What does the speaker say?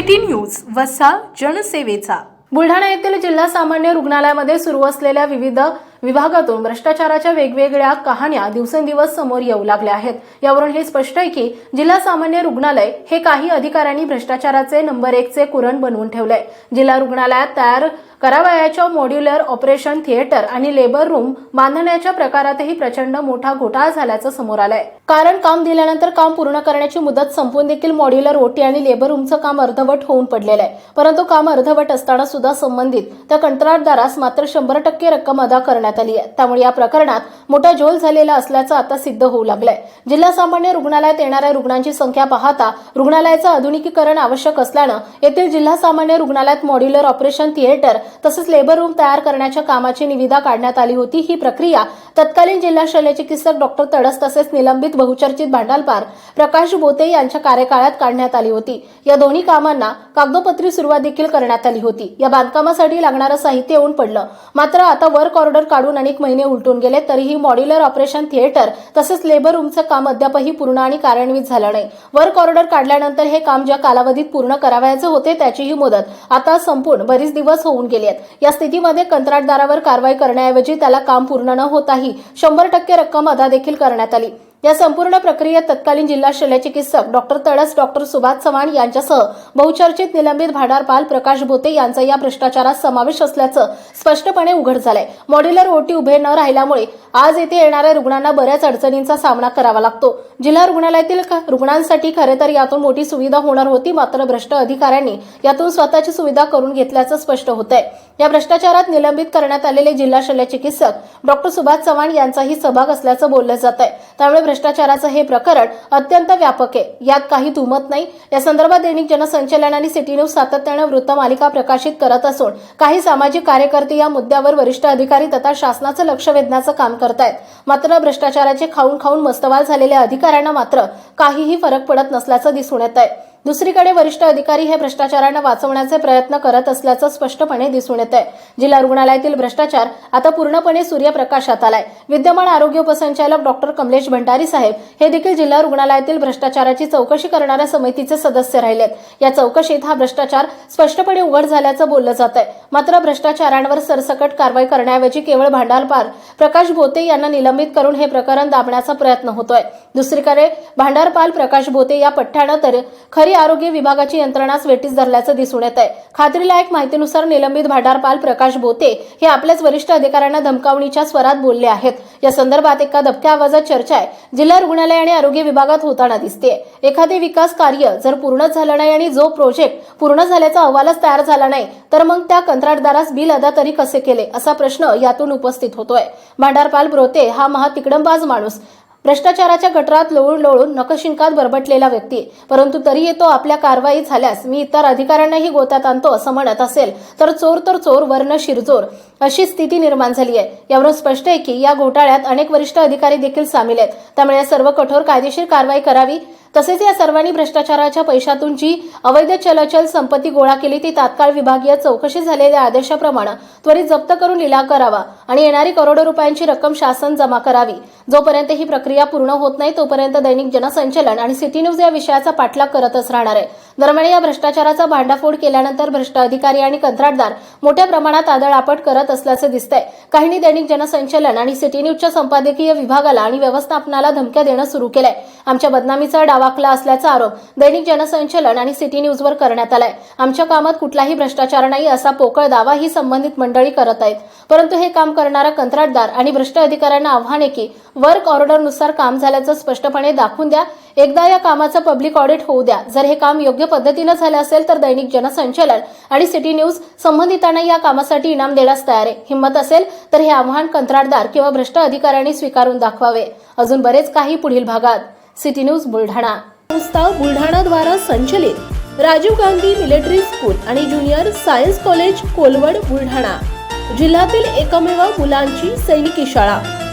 City news वसा जनसेवेचा. बुलढाणा येथील जिल्हा सामान्य रुग्णालयामध्ये सुरू असलेल्या विविध विभागातून भ्रष्टाचाराच्या वेगवेगळ्या कहाण्या दिवसेंदिवस समोर येऊ लागल्या आहेत. यावरून हे स्पष्ट आहे की जिल्हा सामान्य रुग्णालय हे काही अधिकाऱ्यांनी भ्रष्टाचाराचे नंबर एकचे कुरण बनवून ठेवलंय. जिल्हा रुग्णालयात तयार करावयाच्या मॉड्युलर ऑपरेशन थिएटर आणि लेबर रूम बांधण्याच्या प्रकारातही प्रचंड मोठा घोटाळा झाल्याचं समोर आलंय. कारण काम दिल्यानंतर काम पूर्ण करण्याची मुदत संपून देखील मॉड्युलर ओटी आणि लेबर रूमचं काम अर्धवट होऊन पडलेलं आहे. परंतु काम अर्धवट असताना सुद्धा संबंधित त्या कंत्राटदारास मात्र शंभर टक्के रक्कम अदा करण्यात आली आहे. त्यामुळे या प्रकरणात मोठा झोल झालेला असल्याचं आता सिद्ध होऊ लागलंय. जिल्हा सामान्य रुग्णालयात येणाऱ्या रुग्णांची संख्या पाहता रुग्णालयाचं आधुनिकीकरण आवश्यक असल्यानं येथील जिल्हा सामान्य रुग्णालयात मॉड्युलर ऑपरेशन थिएटर तसंच लेबर रूम तयार करण्याच्या कामाची निविदा काढण्यात आली होती. ही प्रक्रिया तत्कालीन जिल्हा शल्यचिकित्सक डॉक्टर तडस तसेच निलंबित बहुचर्चित भांडालपार प्रकाश बोते यांच्या कार्यकाळात काढण्यात आली होती. या दोन्ही कामांना कागदोपत्री सुरुवात देखील करण्यात आली होती. या बांधकामासाठी लागणारं साहित्य येऊन पडलं. मात्र आता वर्क ऑर्डर काढून अनेक महिने उलटून गेले तरीही मॉड्युलर ऑपरेशन थिएटर तसेच लेबर रूमचं काम अद्यापही पूर्ण आणि कार्यान्वित झालं नाही. वर्क ऑर्डर काढल्यानंतर हे काम ज्या कालावधीत पूर्ण करावयाचे होते त्याचीही मुदत आता संपूर्ण बरीच दिवस होऊन गेले. आहेत. या स्थितीमध्ये कंत्राटदारावर कारवाई करण्याऐवजी त्याला काम पूर्ण न होताही शंभर टक्के रक्कम अदा देखील करण्यात आली. या संपूर्ण प्रक्रियेत तत्कालीन जिल्हा शल्यचिकित्सक डॉक्टर तडस डॉक्टर सुभाष चव्हाण यांच्यासह बहुचर्चित निलंबित भाडारपाल प्रकाश भोते यांचा या भ्रष्टाचारात समावेश असल्याचं स्पष्टपणे उघड झालंय. मॉड्युलर ओटी उभे न राहिल्यामुळे आज येथे येणाऱ्या रुग्णांना बऱ्याच अडचणींचा सामना करावा लागतो. जिल्हा रुग्णालयातील रुग्णांसाठी खरे तर यातून मोठी सुविधा होणार होती मात्र भ्रष्ट अधिकाऱ्यांनी यातून स्वतःची सुविधा करून घेतल्याचं स्पष्ट होत आहे या भ्रष्टाचारात निलंबित करण्यात आलेले जिल्हा शल्यचिकित्सक डॉक्टर सुभाष चव्हाण यांचाही सहभाग असल्याचं बोललं जात आहे त्यामुळे भ्रष्टाचाराचं हे प्रकरण अत्यंत व्यापक आहे. यात काही दुमत नाही. या संदर्भात दैनिक जनसंचलन आणि सिटी न्यूज सातत्यानं वृत्तमालिका प्रकाशित करत असून काही सामाजिक कार्यकर्ते या मुद्द्यावर वरिष्ठ अधिकारी तथा शासनाचं लक्ष वेधण्याचं काम करतायत. मात्र भ्रष्टाचाराचे खाऊन खाऊन मस्तवाल झालेल्या अधिकाऱ्यांना मात्र काहीही फरक पडत नसल्याचं दिसून येत आहे दुसरीकडे वरिष्ठ अधिकारी हे भ्रष्टाचारांना वाचवण्याचे प्रयत्न करत असल्याचं स्पष्टपणे दिसून येत आहे जिल्हा रुग्णालयातील भ्रष्टाचार आता पूर्णपणे सूर्यप्रकाशात आलाय. विद्यमान आरोग्य उपसंचालक डॉक्टर कमलेश भंडारी साहेब हे देखील जिल्हा रुग्णालयातील भ्रष्टाचाराची चौकशी करणाऱ्या समितीचे सदस्य राहिलेत. या चौकशीत हा भ्रष्टाचार स्पष्टपणे उघड झाल्याचं बोललं जात आहे मात्र भ्रष्टाचारांवर सरसकट कारवाई करण्याऐवजी केवळ भांडारपार प्रकाश भोते यांना निलंबित करून हे प्रकरण दाबण्याचा प्रयत्न होतोय. दुसरीकडे भांडारपाल प्रकाश भोते या पठ्ठ्यानं तर खरी शहरी आरोग्य विभागाची यंत्रणाच वेटीस धरल्याचं दिसून येत आहे खात्रीलायक माहितीनुसार निलंबित भाडारपाल प्रकाश बोते हे आपल्याच वरिष्ठ अधिकाऱ्यांना धमकावणीच्या स्वरात बोलले आहेत. या संदर्भात एका दबक्या आवाजात चर्चा आहे. जिल्हा रुग्णालय आणि आरोग्य विभागात होताना दिसते एखादे विकास कार्य जर पूर्ण झालं नाही आणि जो प्रोजेक्ट पूर्ण झाल्याचा अहवालच तयार झाला नाही तर मग त्या कंत्राटदारास बिल अदा तरी कसे केले असा प्रश्न यातून उपस्थित होतोय. भांडारपाल ब्रोते हा महा तिकडंबाज माणूस. भ्रष्टाचाराच्या गटरात लोळून लोळून नखशिंकात बरबटलेला व्यक्ती. परंतु तरीही तो आपल्या कारवाई झाल्यास मी इतर अधिकाऱ्यांनाही गोत्यात आणतो असं म्हणत असेल तर चोर तर चोर वर्ण शिरजोर. अशी स्थिती निर्माण झाली आहे. यावरून स्पष्ट आहे की या घोटाळ्यात अनेक वरिष्ठ अधिकारी देखील सामील आहेत. त्यामुळे या सर्व कठोर कायदेशीर कारवाई करावी. तसेच या सर्वांनी भ्रष्टाचाराच्या पैशातून जी अवैध चलचल संपत्ती गोळा केली. ती तात्काळ विभागीय चौकशी झालेल्या आदेशाप्रमाणे त्वरित जप्त करून लिलाव करावा आणि येणारी करोडो रुपयांची रक्कम शासन जमा करावी. जोपर्यंत ही प्रक्रिया पूर्ण होत नाही तोपर्यंत दैनिक जनसंचलन आणि सिटी न्यूज या विषयाचा पाठलाग करतच राहणार आहे. दरम्यान या भ्रष्टाचाराचा भांडाफोड केल्यानंतर भ्रष्ट अधिकारी आणि कंत्राटदार मोठ्या प्रमाणात आदळआपट करत असल्याचं दिसतंय. काहींनी दैनिक जनसंचलन आणि सिटी न्यूजच्या संपादकीय विभागाला आणि व्यवस्थापनाला धमक्या देणं सुरू केलंय. आमच्या बदनामीचा डावाकला असल्याचा आरोप दैनिक जनसंचलन आणि सिटी न्यूजवर करण्यात आलाय. आमच्या कामात कुठलाही भ्रष्टाचार नाही असा पोकळ दावा ही संबंधित मंडळी करत आहेत. परंतु हे काम करणारा कंत्राटदार आणि भ्रष्ट अधिकाऱ्यांना आव्हान आहे की वर्क ऑर्डरनुसार काम झाल्याचं स्पष्टपणे दाखवून द्या. एकदा या कामाचं पब्लिक ऑडिट होऊ द्या. जर हे काम योग्य पद्धतीनं झालं असेल तर दैनिक जनसंचलन आणि सिटी न्यूज संबंधितांना या कामासाठी इनाम देण्यास तयार आहे. हिंमत असेल तर हे आव्हान कंत्राटदार किंवा भ्रष्ट अधिकाऱ्यांनी स्वीकारून दाखवावे. अजून बरेच काही पुढील भागात. City news Buldhana. संस्था बुलढाणाद्वारा संचलित राजीव गांधी मिलिटरी स्कूल आणि junior science college Kolwad Buldhana. जिल्ह्यातील एकमेव मुलांची सैनिकी शाळा.